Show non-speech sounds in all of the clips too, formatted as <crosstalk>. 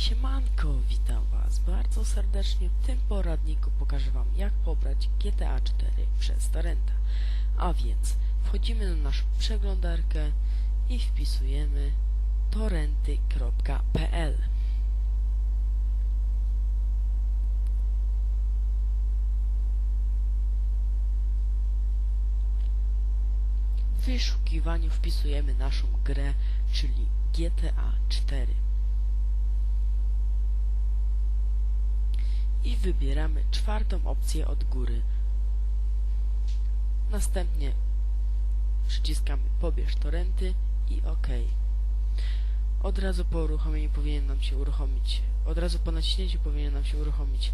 Siemanko, witam was bardzo serdecznie. W tym poradniku pokażę wam jak pobrać GTA 4 przez torrenta. A więc wchodzimy na naszą przeglądarkę i wpisujemy torrenty.pl W wyszukiwaniu wpisujemy naszą grę, czyli GTA 4. wybieramy czwartą opcję od góry. Następnie przyciskamy pobierz torrenty i OK. Od razu po uruchomieniu powinien nam się uruchomić, od razu po naciśnięciu powinien nam się uruchomić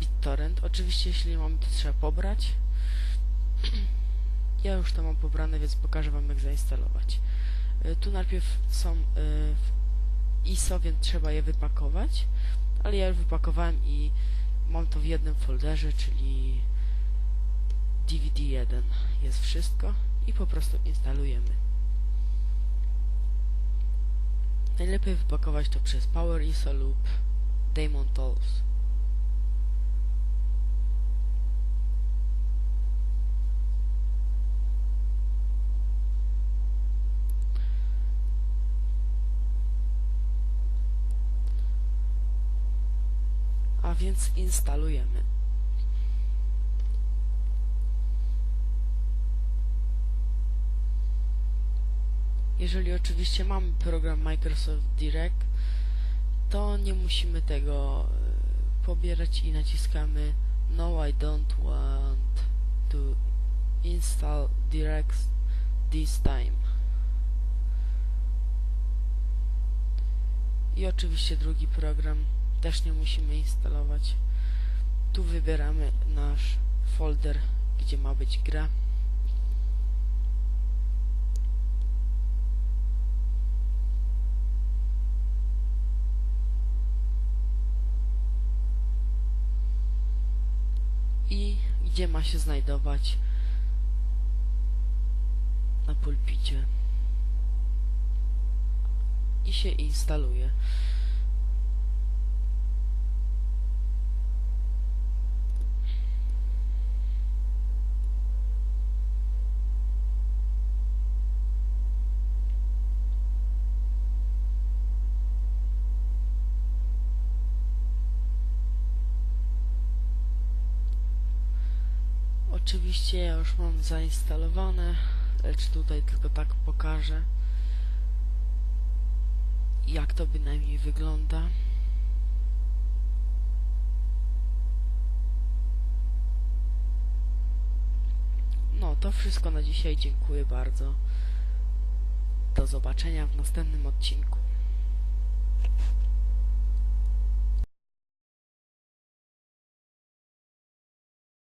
BitTorrent. Oczywiście jeśli nie mamy to trzeba pobrać. <clears throat> Ja już to mam pobrane, więc pokażę wam jak zainstalować. Y, Tu najpierw są w ISO, więc trzeba je wypakować, ale ja już wypakowałem i mam to w jednym folderze, czyli DVD1 jest wszystko i po prostu instalujemy. Najlepiej wypakować to przez Power ISO lub Daemon Tools. A więc instalujemy. Jeżeli oczywiście mamy program Microsoft Direct, to nie musimy tego e, pobierać i naciskamy No I don't want to install Direct this time. I oczywiście drugi program też nie musimy instalować. Tu wybieramy nasz folder, gdzie ma być gra. I gdzie ma się znajdować na pulpicie. I się instaluje. Oczywiście ja już mam zainstalowane, lecz tutaj tylko tak pokażę jak to bynajmniej wygląda. No, to wszystko na dzisiaj. Dziękuję bardzo. Do zobaczenia w następnym odcinku.